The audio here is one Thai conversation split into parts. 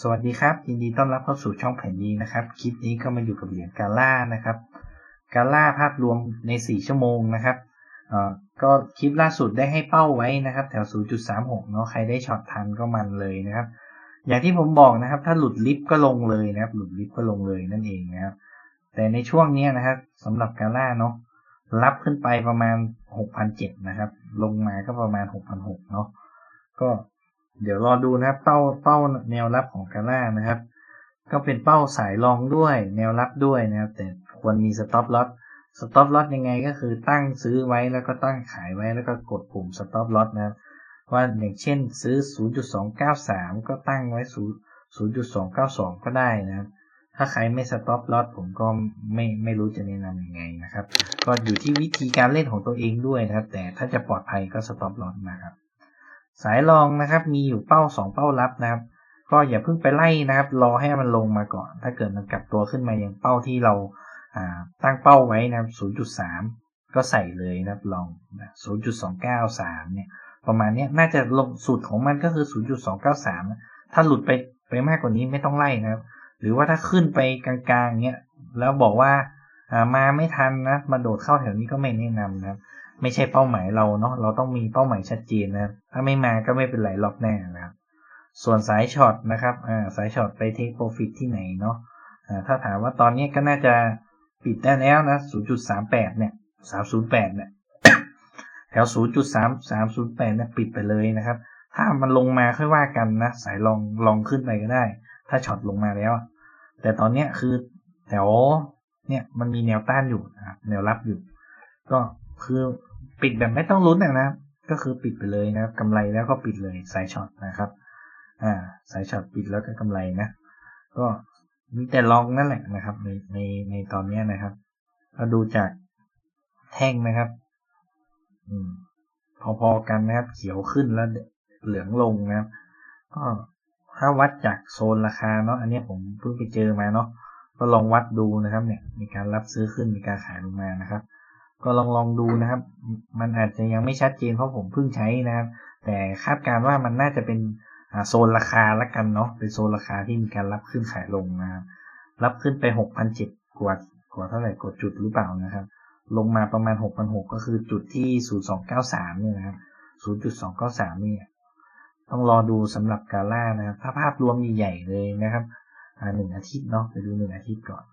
สวัสดีครับ ยินดีต้อนรับเข้าสู่ช่องแผ่นดีนะครับ คลิปนี้ก็มาอยู่กับเหรียญกาล่านะครับ กาล่าภาพรวมใน 4 ชั่วโมงนะครับเอ่อก็คลิปล่าสุดได้ให้เป้าไว้นะครับ แถว 0.36 เนาะใครได้ช็อตทันก็มันเลยนะครับ อย่างที่ผมบอกนะครับ ถ้าหลุดลิฟต์ก็ลงเลยนะครับ หลุดลิฟต์ก็ลงเลยนั่นเองนะครับ แต่ในช่วงนี้นะครับสำหรับกาล่าเนาะรับขึ้นไปประมาณ6,700นะครับ ลงมาก็ประมาณ6,600เนาะก็ เดี๋ยวรอดูนะครับเป้าเป้าแนวรับของกาล่านะครับ ก็เป็นเป้าสายรองด้วย แนวรับด้วยนะครับ แต่ควรมีสต็อปลอสสต็อปลอสยังไงก็คือตั้งซื้อไว้แล้วก็ตั้งขายไว้แล้วก็กดปุ่มสต็อปลอสนะครับว่าอย่างเช่นซื้อ 0.293 ก็ตั้งไว้ 0.292 ก็ได้นะครับถ้าใครไม่สต็อปลอสผมก็ไม่ไม่รู้จะแนะนำยังไงนะครับ ก็อยู่ที่วิธีการเล่นของตัวเองด้วยนะครับ แต่ถ้าจะปลอดภัยก็สต็อปลอสนะครับ สายรองนะครับ มีอยู่เป้า 2 เป้ารับนะครับ ก็อย่าเพิ่งไปไล่นะครับ รอให้มันลงมาก่อน ถ้าเกิดมันกลับตัวขึ้นมาอย่างเป้าที่เราตั้งเป้าไว้นะครับ 0.3 ก็ใส่เลยนะครับลองนะ0.293 เนี่ย ประมาณนี้น่าจะลงสุดของมันก็คือ 0.293 ถ้าหลุดไปไปมากกว่านี้ไม่ต้องไล่นะครับ หรือว่าถ้าขึ้นไปกลางๆเนี้ยแล้วบอกว่ามาไม่ทันนะมาโดดเข้าแถวนี้ก็ไม่แนะนำนะครับ ไม่ใช่เป้าหมายเราเนาะเราต้องมีเป้าหมายชัดเจนนะถ้าไม่มาก็ไม่เป็นไรรอบแน่นะครับ ส่วนสายช็อตนะครับอ่าสายช็อตไปเทคโปรฟิตที่ไหนเนาะอ่าถ้าถามว่าตอนนี้ก็น่าจะปิดได้แล้วนะ 0.38 เนี่ย 308 เนี่ย แถว 0.3308 เนี่ยปิดไปเลยนะครับ ถ้ามันลงมาค่อยว่ากันนะ สายลองลองขึ้นไปก็ได้ ถ้าช็อตลงมาแล้ว แต่ตอนนี้คือแถวเนี่ยมันมีแนวต้านอยู่นะครับแนวรับอยู่ ก็คือ ปิดแบบไม่ต้องลุ้นนะครับ ก็คือปิดไปเลยนะครับกำไรแล้วก็ปิดเลยสายช็อตนะครับ อ่า สายช็อตปิดแล้วก็กำไรนะ ก็มีแต่ลองนั่นแหละนะครับ ในในในตอนนี้นะครับก็ดูจากแท่งนะครับ อืม พอๆกันนะครับ เขียวขึ้นแล้วเหลืองลงนะครับ ก็ถ้าวัดจากโซนราคาเนาะอันนี้ผมเพิ่งไปเจอมาเนาะก็ลองวัดดูนะครับ เนี่ย มีการรับซื้อขึ้นมีการขายลงมานะครับ ก็ลองลองดูนะครับ มันอาจจะยังไม่ชัดเจนเพราะผมเพิ่งใช้นะครับ แต่คาดการว่ามันน่าจะเป็นโซนราคาละกันเนาะเป็นโซนราคาที่มีการรับขึ้นขายลงนะครับ รับขึ้นไปหกพันเจ็ดกว่ากว่าเท่าไหร่กดจุดหรือเปล่านะครับ ลงมาประมาณหกพันหกก็คือจุดที่ศูนย์สองเก้าสามเนี่ยนะครับศูนย์จุดสองเก้าสามเนี่ยต้องรอดูสำหรับกาล่านะครับ ถ้าภาพรวมใหญ่ๆเลยนะครับหนึ่งอาทิตย์เนาะไปดูหนึ่งอาทิตย์ก่อน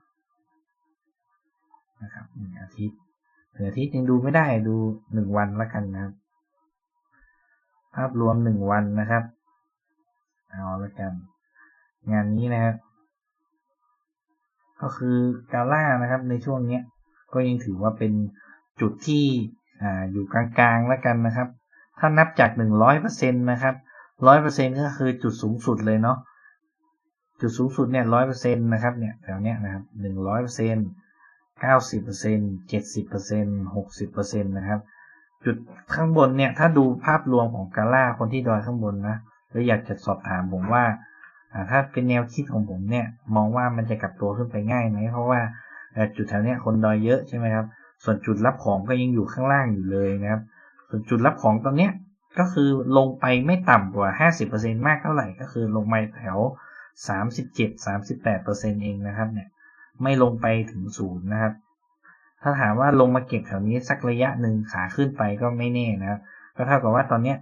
นะครับหนึ่งอาทิตย์ หนึ่งอาทิตย์ยังดูไม่ได้ดูหนึ่งวันละกันนะครับ ภาพรวมหนึ่งวันนะครับ เอาละกัน งานนี้นะครับ ก็คือกาล่านะครับ ในช่วงนี้ก็ยังถือว่าเป็นจุดที่อ่าอยู่กลางๆแล้วกันนะครับ ถ้านับจากหนึ่งร้อยเปอร์เซ็นต์นะครับร้อยเปอร์เซ็นก็คือจุดสูงสุดเลยเนาะจุดสูงสุดเนี่ยร้อยเปอร์เซ็นต์นะครับเนี่ยแถวเนี้ยนะครับหนึ่งร้อยเปอร์เซ็นต์ เก้าสิบเปอร์เซ็นต์เจ็ดสิบเปอร์เซ็นต์หกสิบเปอร์เซ็นต์นะครับ จุดข้างบนเนี่ย ถ้าดูภาพรวมของกาล่าคนที่ดอยข้างบนนะแล้วอยากจะสอบถามผมว่า ถ้าเป็นแนวคิดของผมเนี่ย มองว่ามันจะกลับตัวขึ้นไปง่ายไหมเพราะว่าจุดแถวเนี้ยคนดอยเยอะใช่ไหมครับ ส่วนจุดรับของก็ยังอยู่ข้างล่างอยู่เลยนะครับ ส่วนจุดรับของตอนเนี้ยก็คือลงไปไม่ต่ำกว่า 50%มากเท่าไหร่ ก็คือลงไปแถว 37-38%เองนะครับเนี่ย ไม่ลงไปถึงศูนย์นะครับ ถ้าถามว่าลงมาเก็บแถวนี้สักระยะหนึ่งขาขึ้นไปก็ไม่แน่นะครับก็เท่ากับว่าตอนเนี้ย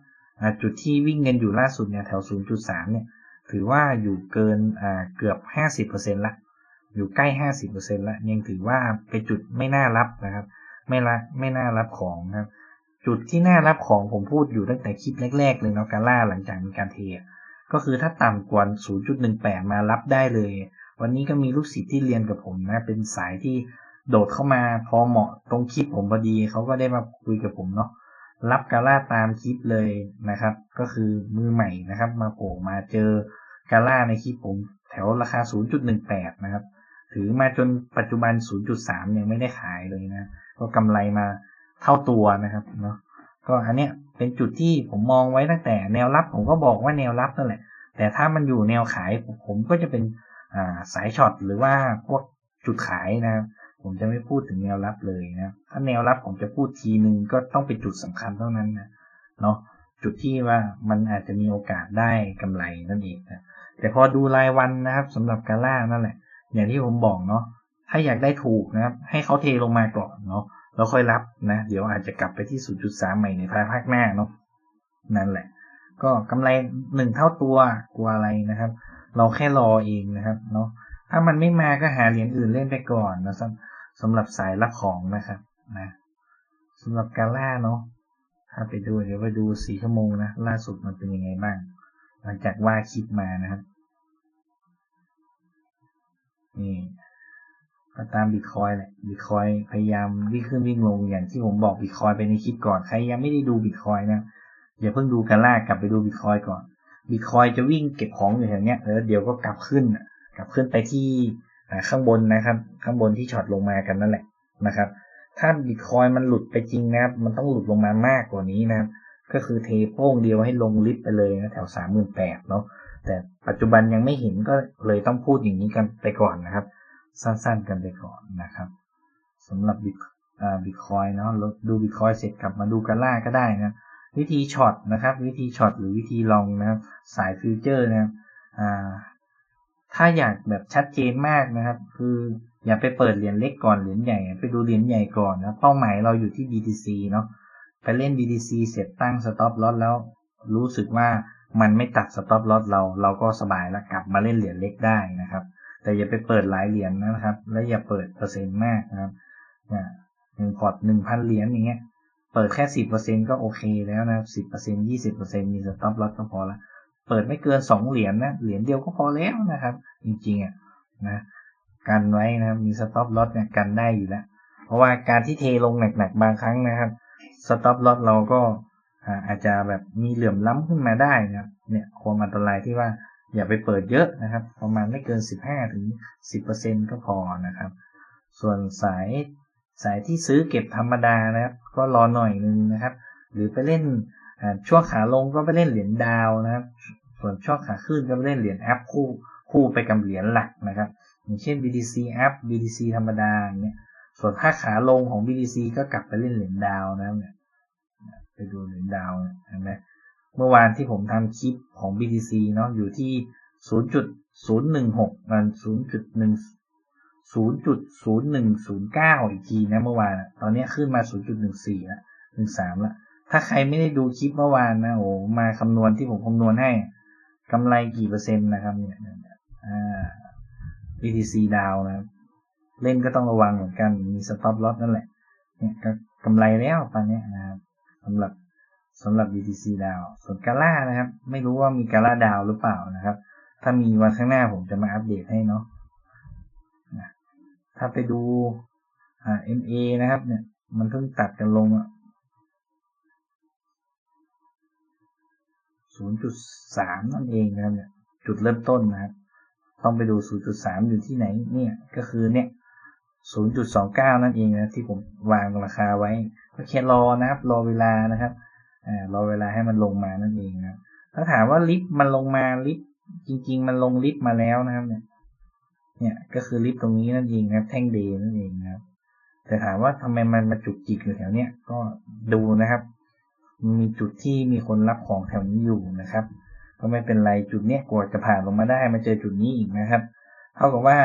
จุดที่วิ่งเงินอยู่ล่าสุดเนี่ยแถว 0.3 เนี่ย ถือว่าอยู่เกินเกือบ 50%ละ อยู่ใกล้ 50%ละ ยังถือว่าเป็นจุดไม่น่ารับนะครับ ไม่ละไม่น่ารับของนะครับ จุดที่น่ารับของผมพูดอยู่ตั้งแต่คลิปแรก ๆ เลยเนาะการล่าหลังจากมีการเท ก็คือถ้าต่ำกว่า 0.18 มารับได้เลย วันนี้ก็มีลูกศิษย์ที่เรียนกับผมนะ เป็นสายที่โดดเข้ามาพอเหมาะตรงคลิปผมพอดีเขาก็ได้มาคุยกับผมเนาะรับกาล่าตามคลิปเลยนะครับ ก็คือมือใหม่นะครับ มาโผล่มาเจอกาล่าในคลิปผมแถวราคา 0.18 นะครับ ถือมาจนปัจจุบัน 0.3 ยังไม่ได้ขายเลยนะ ก็กำไรมาเท่าตัวนะครับเนาะก็อันเนี้ยเป็นจุดที่ผมมองไว้ตั้งแต่แนวรับผมก็บอกว่าแนวรับนั่นแหละ แต่ถ้ามันอยู่แนวขายผมก็จะเป็น สายช็อตหรือว่าพวกจุดขายนะครับผมจะไม่พูดถึงแนวรับเลยนะถ้าแนวรับผมจะพูดทีนึงก็ต้องเป็นจุดสำคัญเท่านั้นนะเนาะจุดที่ว่ามันอาจจะมีโอกาสได้กำไรนั่นเองนะแต่พอดูรายวันนะครับสำหรับกาล่านั่นแหละ อย่างที่ผมบอกเนาะถ้าอยากได้ถูกนะครับ ให้เขาเทลงมาก่อนเนาะแล้วค่อยรับนะ เดี๋ยวอาจจะกลับไปที่ 0.3 ใหม่ในภายภาคหน้าเนาะนั่นแหละ ก็กำไรหนึ่งเท่าตัวกลัวอะไรนะครับ เราแค่รอเองนะครับเนาะถ้ามันไม่มาก็หาเหรียญอื่นเล่นไปก่อนนะครับสำหรับสายรับของนะครับนะสำหรับกาล่าเนาะถ้าไปดูเดี๋ยวไปดูสี่ชั่วโมงนะล่าสุดมันเป็นยังไงบ้าง หลังจากว่าคลิปมานะครับนี่ก็ตามบิตคอยแหละบิตคอยพยายามวิ่งขึ้นวิ่งลงอย่างที่ผมบอกบิตคอยไปในคลิปก่อนใครยังไม่ได้ดูบิตคอยนะอย่าเพิ่งดูกันล่ากลับไปดูบิตคอยก่อน บิตคอยจะวิ่งเก็บของอยู่แถวเนี้ยเออเดี๋ยวก็กลับขึ้นกลับขึ้นไปที่ข้างบนนะครับ ข้างบนที่ช็อตลงมากันนั่นแหละนะครับ ถ้าบิตคอยมันหลุดไปจริงนะครับ มันต้องหลุดลงมามากกว่านี้นะครับ ก็คือเทโป้งเดียวให้ลงลิฟต์ไปเลยนะแถวสามหมื่นแปดเนาะแต่ปัจจุบันยังไม่เห็นก็เลยต้องพูดอย่างนี้กันไปก่อนนะครับ สั้นๆกันไปก่อนนะครับสำหรับบิตบิตคอยเนาะดูบิตคอยเสร็จกลับมาดูกันล่าก็ได้นะ วิธีช็อตนะครับ วิธีช็อตหรือวิธีลองนะครับ สายฟิวเจอร์นะครับถ้าอยากแบบชัดเจนมากนะครับ คืออย่าไปเปิดเหรียญเล็กก่อนเหรียญใหญ่ ไปดูเหรียญใหญ่ก่อนนะเป้าหมายเราอยู่ที่ BTC เนาะไปเล่น BTC เสร็จตั้ง stop loss แล้ว รู้สึกว่ามันไม่ตัด stop loss เรา เราก็สบายแล้วกลับมาเล่นเหรียญเล็กได้นะครับ แต่อย่าไปเปิดหลายเหรียญนะครับ และอย่าเปิดเปอร์เซ็นต์มากนะครับหนึ่งพอร์ตหนึ่งพันเหรียญอย่างเงี้ย เปิดแค่สิบเปอร์เซ็นก็โอเคแล้วนะสิบเปอร์เซ็นยี่สิบเปอร์เซ็นมี stop loss ก็พอละเปิดไม่เกินสองเหรียญนะเหรียญเดียวก็พอแล้วนะครับ จริงๆอะนะกันไว้นะมี stop loss เนี่ยกันได้อยู่แล้วเพราะว่าการที่เทลงหนักๆบางครั้งนะครับ stop loss เราก็อาจจะแบบมีเหลื่อมล้ำขึ้นมาได้นะครับเนี่ยความอันตรายที่ว่าอย่าไปเปิดเยอะนะครับ ประมาณไม่เกิน 15ถึง10%ก็พอนะครับ ส่วนสาย สายที่ซื้อเก็บธรรมดานะครับ ก็รอหน่อยนึงนะครับ หรือไปเล่นช่วงขาลงก็ไปเล่นเหรียญดาวนะครับ ส่วนช่วงขาขึ้นก็ไปเล่นเหรียญแอปคู่คู่ไปกับเหรียญหลักนะครับ อย่างเช่น BTC แอป BTC ธรรมดาอย่างเงี้ย ส่วนถ้าขาลงของ BTC ก็กลับไปเล่นเหรียญดาวนะครับเนี่ยไปดูเหรียญดาวเห็นไหมเมื่อวานที่ผมทำคลิปของ BTC เนาะอยู่ที่ 0.016มัน0.1 0.0109 อีกทีนะเมื่อวาน ตอนนี้ขึ้นมา 0.14แล้ว13แล้ว ถ้าใครไม่ได้ดูคลิปเมื่อวานนะโอ้มาคำนวณที่ผมคำนวณให้กำไรกี่เปอร์เซ็นต์นะครับเนี่ยอ่า BTC ดาวนะ เล่นก็ต้องระวังเหมือนกัน มี stop loss นั่นแหละ เนี่ยก็กำไรแล้วตอนนี้นะครับสำหรับสำหรับ BTC ดาว ส่วนกาล่านะครับ ไม่รู้ว่ามีกาล่าดาวหรือเปล่านะครับ ถ้ามีวันข้างหน้าผมจะมาอัปเดตให้เนาะนะ ถ้าไปดูอ่า MA นะครับ เนี่ย มันเพิ่งตัดกันลงอะ0.3นั่นเองนะครับเนี่ย จุดเริ่มต้นนะครับ ต้องไปดู0.3อยู่ที่ไหน เนี่ย ก็คือเนี่ย0.29นั่นเองนะที่ผมวางราคาไว้ ก็แค่รอนะครับ รอเวลานะครับอ่ารอเวลาให้มันลงมานั่นเองนะถ้าถามว่าลิฟต์มันลงมาลิฟต์จริง ๆ มันลงลิฟต์มาแล้วนะครับ เนี่ย เนี่ย ก็คือลิฟต์ตรงนี้นั่นเองครับ แท่งเดนั่นเองครับแต่ถามว่าทำไมมันมาจุกจิกอยู่แถวเนี้ยก็ดูนะครับ มีจุดที่มีคนรับของแถวนี้อยู่นะครับ ก็ไม่เป็นไรจุดเนี้ยกว่าจะผ่านลงมาได้มาเจอจุดนี้อีกนะครับ เท่ากับว่า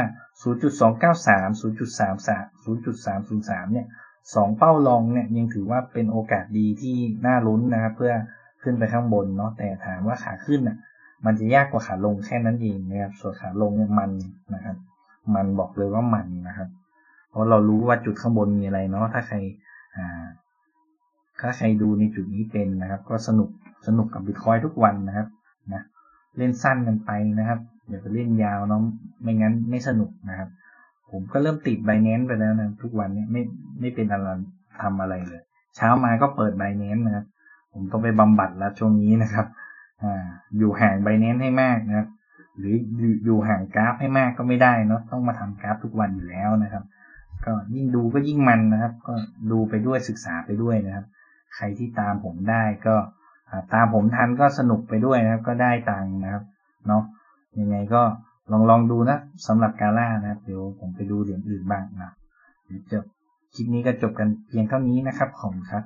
0.293 0.33 0.303 เนี่ยสองเป้ารองเนี่ยยังถือว่าเป็นโอกาสดีที่น่าลุ้นนะครับ เพื่อขึ้นไปข้างบนเนาะแต่ถามว่าขาขึ้นอะ มันจะยากกว่าขาลงแค่นั้นเองนะครับ ส่วนขาลงเนี่ยมันนะครับ มันบอกเลยว่ามันนะครับ เพราะเรารู้ว่าจุดข้างบนมีอะไรเนาะถ้าใครอ่าถ้าใครดูในจุดนี้เป็นนะครับ ก็สนุกสนุกกับบิตคอยทุกวันนะครับนะเล่นสั้นกันไปนะครับอย่าไปเล่นยาวเนาะไม่งั้นไม่สนุกนะครับ ผมก็เริ่มติดไบแนนไปแล้วนะทุกวันนี้ไม่ไม่เป็นอะไรทำอะไรเลย เช้ามาก็เปิดไบแนนนะครับ ผมต้องไปบำบัดแล้วช่วงนี้นะครับ อ่า อยู่ห่างไบแนนให้มากนะครับ หรืออยู่ห่างกราฟให้มากก็ไม่ได้เนาะต้องมาทำกราฟทุกวันอยู่แล้วนะครับ ก็ยิ่งดูก็ยิ่งมันนะครับ ก็ดูไปด้วยศึกษาไปด้วยนะครับ ใครที่ตามผมได้ก็ตามผมทันก็สนุกไปด้วยนะครับ ก็ได้ตังค์นะครับเนาะยังไงก็ลองลองดูนะสำหรับกาล่านะครับ เดี๋ยวผมไปดูเหรียญอื่นบ้างนะเดี๋ยวจบคลิปนี้ก็จบกันเพียงเท่านี้นะครับ ขอบคุณครับ